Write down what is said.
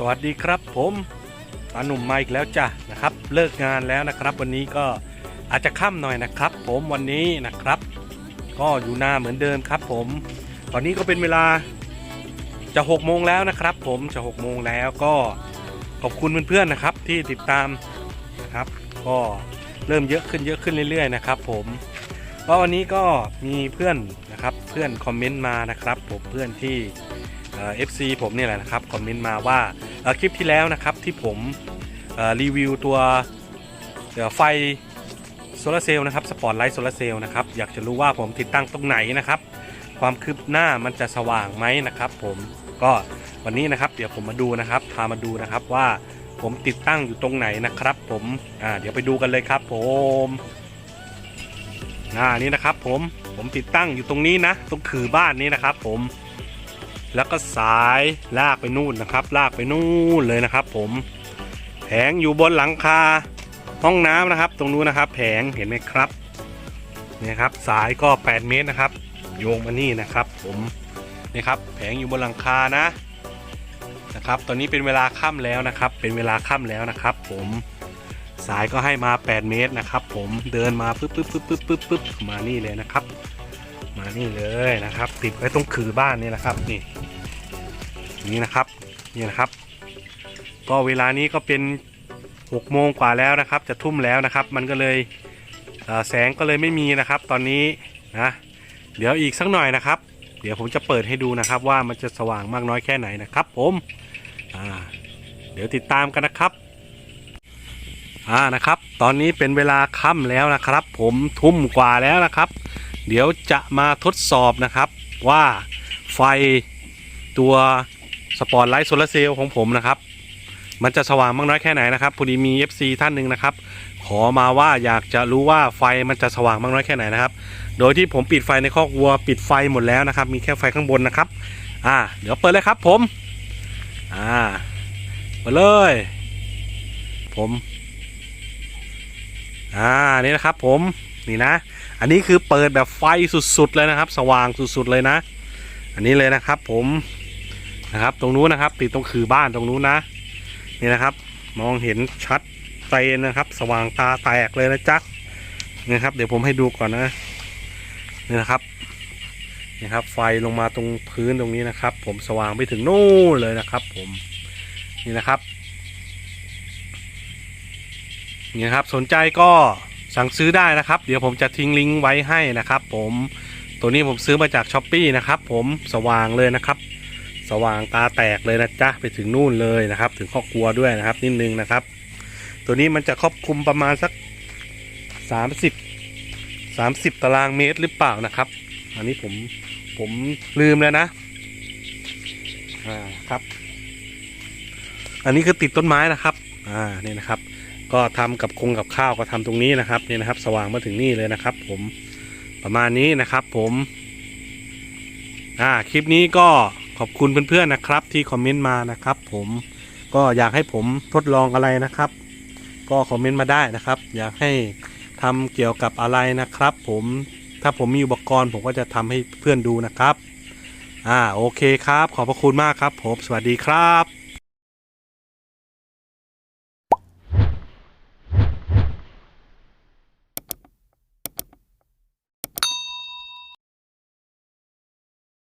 สวัสดีครับผมอาหนุ่มมาอีกแล้วจ้ะนะครับ เลิกงานแล้วนะครับ วันนี้ก็อาจจะค่ำหน่อยนะครับ ผมวันนี้นะครับ ก็อยู่หน้าเหมือนเดิมครับ ผม ตอนนี้ก็เป็นเวลาจะหกโมงแล้วนะครับ ผมจะหกโมงแล้วก็ขอบคุณเพื่อนๆนะครับ ที่ติดตามนะครับ ก็เริ่มเยอะขึ้นเยอะขึ้นเรื่อย ๆ นะครับ ผมก็วันนี้ก็มีเพื่อนนะครับเพื่อนคอมเมนต์มานะครับ ผมเพื่อนที่เอฟซีผมนี่แหละนะครับคอมเมนต์มาว่า คลิปที่แล้วนะครับที่ผมรีวิวตัวไฟโซลาร์เซลล์นะครับสปอตไลท์โซลาร์เซลล์นะครับอยากจะรู้ว่าผมติดตั้งตรงไหนนะครับ ความคืบหน้ามันจะสว่างไหมนะครับ ผมก็วันนี้นะครับ เดี๋ยวผมมาดูนะครับ พามาดูนะครับว่าผมติดตั้งอยู่ตรงไหนนะครับ ผมอ่าเดี๋ยวไปดูกันเลยครับ ผมอ่านี่นะครับ ผมผมติดตั้งอยู่ตรงนี้นะ ตรงขือบ้านนี้นะครับ ผม แล้วก็สายลากไปนู่นนะครับ ลากไปนู่นเลยนะครับ ผมแผงอยู่บนหลังคาห้องน้ำนะครับ ตรงนู้นนะครับ แผงเห็นไหมครับนี่ครับสายก็ 8 เมตรนะครับ โยงมานี่นะครับ ผมนี่ครับ แผงอยู่บนหลังคานะนะครับ ตอนนี้เป็นเวลาค่ำแล้วนะครับ เป็นเวลาค่ำแล้วนะครับ ผมสายก็ให้มา 8 เมตรนะครับ ผมเดินมาปึ๊บปึ๊บปึ๊บปึ๊บปึ๊บปึ๊บมานี่เลยนะครับ นี่เลยนะครับ ติดไว้ตรงขือบ้านนี่นะครับนี่นี่นะครับนี่นะครับ ก็เวลานี้ก็เป็น6โมงกว่าแล้วนะครับ จะทุ่มแล้วนะครับ มันก็เลยเแสงก็เลยไม่มีนะครับ ตอนนี้นะเดี๋ยวอีกสักหน่อยนะครับ เดี๋ยวผมจะเปิดให้ดูนะครับ ว่ามันจะสว่างมากน้อยแค่ไหนนะครับ ผมเดี๋ยวติดตามกันนะครับอ่านะครับ ตอนนี้เป็นเวลาค่ำแล้วนะครับ ผมทุ่มกว่าแล้วนะครับ เดี๋ยวจะมาทดสอบนะครับว่าไฟตัวสปอตไลท์โซลาร์เซลล์ของผมนะครับ มันจะสว่างมากน้อยแค่ไหนนะครับพอดีมี FC ท่านหนึ่งนะครับ ขอมาว่าอยากจะรู้ว่าไฟมันจะสว่างมากน้อยแค่ไหนนะครับ โดยที่ผมปิดไฟในคอกวัวปิดไฟหมดแล้วนะครับ มีแค่ไฟข้างบนนะครับ อ่า เดี๋ยวเปิดเลยครับผมอ่าเปิดเลย ผม อ่านี่นะครับผม นี่นะ อันนี้คือเปิดแบบไฟสุดๆเลยนะครับ สว่างสุดๆเลยนะ อันนี้เลยนะครับผมนะครับ ตรงนู้นนะครับ ติดตรงคือบ้านตรงนู้นนะนี่นะครับ มองเห็นชัดเจนนะครับ สว่างตาแตกเลยนะจ๊ะนี่ครับ เดี๋ยวผมให้ดูก่อนนะนี่นะครับนี่ครับ ไฟลงมาตรงพื้นตรงนี้นะครับ ผมสว่างไปถึงนู่นเลยนะครับ ผมนี่นะครับนี่ครับสนใจก็ สั่งซื้อได้นะครับ เดี๋ยวผมจะทิ้งลิงก์ไว้ให้นะครับ ผมตัวนี้ผมซื้อมาจากช้อปปีนะครับ ผมสว่างเลยนะครับ สว่างตาแตกเลยนะจ๊ะไปถึงนู่นเลยนะครับ ถึงครอบครัวด้วยนะครับนิดนึงนะครับ ตัวนี้มันจะครอบคลุมประมาณสัก 30 30 ตารางเมตรหรือเปล่านะครับ อันนี้ผมผมลืมแล้วนะอ่าครับ อันนี้คือติดต้นไม้นะครับ อ่านี่นะครับ ก็ทำกับคงกับข้าวก็ทำตรงนี้นะครับนี่นะครับ สว่างมาถึงนี่เลยนะครับ ผมประมาณนี้นะครับ ผมอ่าคลิปนี้ก็ขอบคุณเพื่อนๆนะครับ ที่คอมเมนต์มานะครับ ผมก็อยากให้ผมทดลองอะไรนะครับ ก็คอมเมนต์มาได้นะครับ อยากให้ทำเกี่ยวกับอะไรนะครับ ผมถ้าผมมีอุปกรณ์ ผมก็จะทำให้เพื่อนดูนะครับ อ่าโอเคครับ ขอบพระคุณมากครับผมสวัสดีครับ